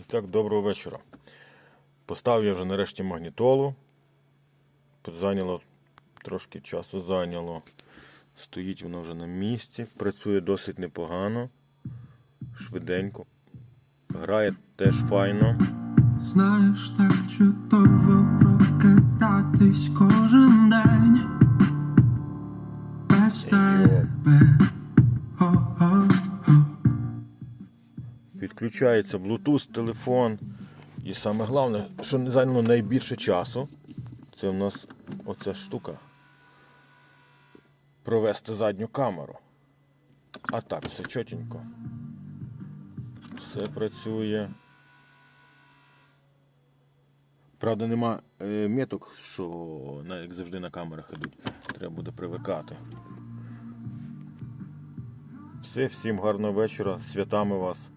І так, доброго вечора. Поставив я вже нарешті магнітолу. Зайняло трошки часу зайняло. Стоїть вона вже на місці. Працює досить непогано. Швиденько. Грає теж файно. Знаєш, так чудово прокидатись кожен день без тебе. Підключається Bluetooth телефон. І саме головне, що не зайняло найбільше часу, це в нас оця штука. Провести задню камеру. А так, все чотенько. Все працює. Правда, нема е, меток, що як завжди на камерах ідуть. Треба буде привикати. Все, всім гарного вечора. Святами вас.